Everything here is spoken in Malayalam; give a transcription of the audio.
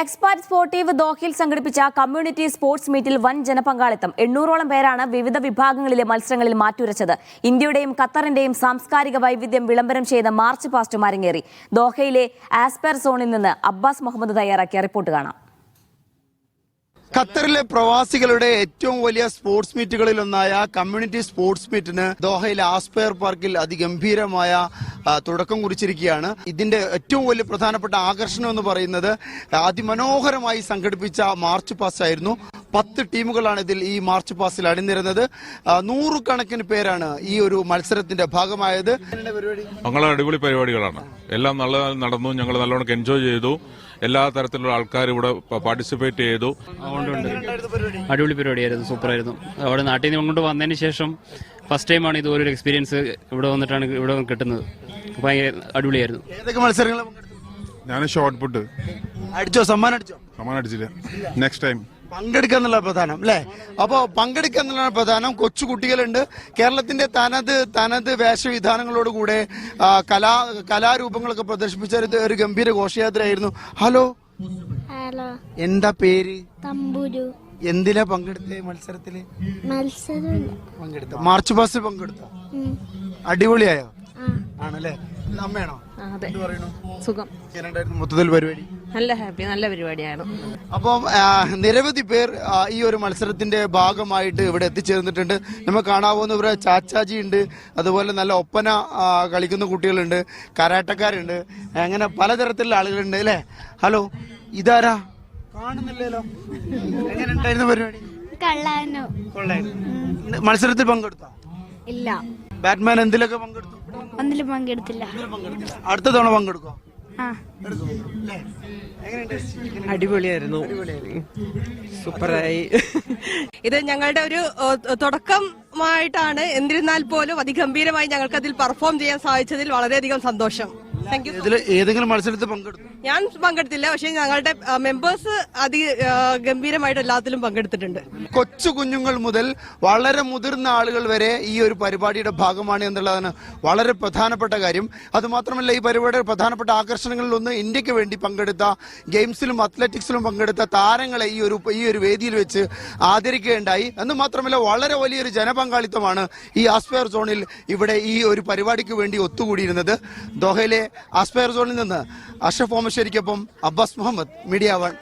എക്സ്പാറ്റ് സ്പോർട്ടീവ് ദോഹയിൽ സംഘടിപ്പിച്ച കമ്മ്യൂണിറ്റി സ്പോർട്സ് മീറ്റിൽ വൻ ജനപങ്കാളിത്തം. എണ്ണൂറോളം പേരാണ് വിവിധ വിഭാഗങ്ങളിലെ മത്സരങ്ങളിൽ മാറ്റുരച്ചത്. ഇന്ത്യയുടെയും ഖത്തറിന്റെയും സാംസ്കാരിക വൈവിധ്യം വിളംബരം ചെയ്ത മാർച്ച് പാസ്റ്റും അരങ്ങേറി ദോഹയിലെ ആസ്പെർ സോണിൽ നിന്ന് അബ്ബാസ് മുഹമ്മദ് തയ്യാറാക്കിയ റിപ്പോർട്ട് കാണാം. ഖത്തറിലെ പ്രവാസികളുടെ ഏറ്റവും വലിയ സ്പോർട്സ് മീറ്റുകളിൽ ഒന്നായ കമ്മ്യൂണിറ്റി സ്പോർട്സ് മീറ്റിന് ദോഹയിലെ ആസ്പെയർ പാർക്കിൽ അതിഗംഭീരമായ തുടക്കം കുറിച്ചിരിക്കുകയാണ്. ഇതിന്റെ ഏറ്റവും വലിയ പ്രധാനപ്പെട്ട ആകർഷണം എന്ന് പറയുന്നത് അതിമനോഹരമായി സംഘടിപ്പിച്ച മാർച്ച് പാസ് ആയിരുന്നു. പത്ത് ടീമുകളാണ് ഇതിൽ ഈ മാർച്ച് പാസിൽ അണിനിരുന്നത്. നൂറുകണക്കിന് പേരാണ് ഈ ഒരു മത്സരത്തിന്റെ ഭാഗമായത്. ഞങ്ങളെ അടിപൊളി പരിപാടികളാണ്. എല്ലാം നല്ല നടന്നു. ഞങ്ങൾ നല്ലോണം എൻജോയ് ചെയ്തു. എല്ലാ തരത്തിലുള്ള ആൾക്കാർ ഇവിടെ പാർട്ടിസിപ്പേറ്റ് ചെയ്തു. അടിപൊളി പരിപാടിയായിരുന്നു. സൂപ്പറായിരുന്നു. അവിടെ നാട്ടിൽ നിന്ന് ഇങ്ങോട്ട് വന്നതിന് ശേഷം ഫസ്റ്റ് ടൈമാണ് ഇതുപോലൊരു എക്സ്പീരിയൻസ് ഇവിടെ വന്നിട്ടാണ് ഇവിടെ കിട്ടുന്നത്. ഭയങ്കര അടിപൊളിയായിരുന്നു. ഏതൊക്കെ മത്സരങ്ങൾ ഞാൻ ഷോർട്ട് പുട്ട്. അടിച്ചോ? സമ്മാനം അടിച്ചോ? സമ്മാനം അടിച്ചില്ല. നെക്സ്റ്റ് ടൈം പങ്കെടുക്കുക എന്നുള്ള പ്രധാനം അല്ലേ? അപ്പോൾ പങ്കെടുക്കുക എന്നുള്ളതാണ് പ്രധാനം കൊച്ചു കുട്ടികളുണ്ട്. കേരളത്തിന്റെ തനത് തനത് വേഷവിധാനങ്ങളോട് കൂടെ ആ, കലാ കലാരൂപങ്ങളൊക്കെ പ്രദർശിപ്പിച്ച ഒരു- ഗംഭീര ഘോഷയാത്രയായിരുന്നു. ഹലോ? ഹലോ. എന്താ പേര്? തമ്പുരു. എന്തിനാ പങ്കെടുത്ത മത്സരത്തിൽ? മത്സരം. പങ്കെടുത്ത? മാർച്ച് പാസ്റ്റ് പങ്കെടുത്ത. അടിപൊളിയായോ? ആണല്ലേ? ഇത് അമ്മയാണോ? അതെ. സുഖം. മൊത്തത്തിൽ പരിപാടി? നല്ല ഹാപ്പി നല്ല പരിപാടിയാണ് അപ്പം നിരവധി പേർ ഈ ഒരു മത്സരത്തിന്റെ ഭാഗമായിട്ട് ഇവിടെ എത്തിച്ചേർന്നിട്ടുണ്ട്. നമുക്ക് ഇവിടെ ചാച്ചാജി ഉണ്ട്. അതുപോലെ നല്ല ഒപ്പന കളിക്കുന്ന കുട്ടികളുണ്ട്. കരാട്ടക്കാരുണ്ട്. അങ്ങനെ പലതരത്തിലുള്ള ആളുകളുണ്ട് അല്ലേ? ഹലോ ഇതാരാ? കാണുന്നില്ലല്ലോ. എങ്ങനെ ഉണ്ടായിരുന്നു പരിപാടി മത്സരത്തിൽ പങ്കെടുത്തോ? ഇല്ല. ബാറ്റ്മാൻ എന്തിലൊക്കെ പങ്കെടുത്തു? ഒന്നിലും പങ്കെടുത്തില്ല. അടുത്ത തവണ പങ്കെടുക്കോ? ആ. എങ്ങനെയുണ്ട് അടിപൊളിയായിരുന്നു. സൂപ്പറായി. ഇത് ഞങ്ങളുടെ ഒരു തുടക്കമായിട്ടാണ്. എന്നിരുന്നാൽ പോലും അതിഗംഭീരമായി ഞങ്ങൾക്ക് അതിൽ പെർഫോം ചെയ്യാൻ സാധിച്ചതിൽ വളരെയധികം സന്തോഷം. താങ്ക് യു ഇതിൽ ഏതെങ്കിലും മത്സരത്തിൽ പങ്കെടുത്തു? ഞാൻ പങ്കെടുത്തില്ല. പക്ഷേ ഞങ്ങളുടെ മെമ്പേഴ്സ് അതി ഗംഭീരമായിട്ട് എല്ലാത്തിലും പങ്കെടുത്തിട്ടുണ്ട്. കൊച്ചു കുഞ്ഞുങ്ങൾ മുതൽ വളരെ മുതിർന്ന ആളുകൾ വരെ ഈ ഒരു പരിപാടിയുടെ ഭാഗമാണ് എന്നുള്ളതാണ് വളരെ പ്രധാനപ്പെട്ട കാര്യം. അതുമാത്രമല്ല ഈ പരിപാടിയുടെ പ്രധാനപ്പെട്ട ആകർഷണങ്ങളിൽ ഒന്ന് ഇന്ത്യയ്ക്ക് വേണ്ടി പങ്കെടുത്ത ഗെയിംസിലും അത്ലറ്റിക്സിലും പങ്കെടുത്ത താരങ്ങളെ ഈ ഒരു ഈ ഒരു വേദിയിൽ വെച്ച് ആദരിക്കുകയുണ്ടായി. എന്ന് മാത്രമല്ല വളരെ വലിയൊരു ജനപങ്കാളിത്തമാണ് ഈ ആസ്പെയർ സോണിൽ ഇവിടെ ഈ ഒരു പരിപാടിക്ക് വേണ്ടി ഒത്തുകൂടിയിരുന്നത്. ദോഹയിലെ ആസ്പയർ സോണിൽ നിന്ന് അഷഫ് ഓമശ്ശേരിക്കൊപ്പം അബ്ബാസ് മുഹമ്മദ് മീഡിയ വൺ.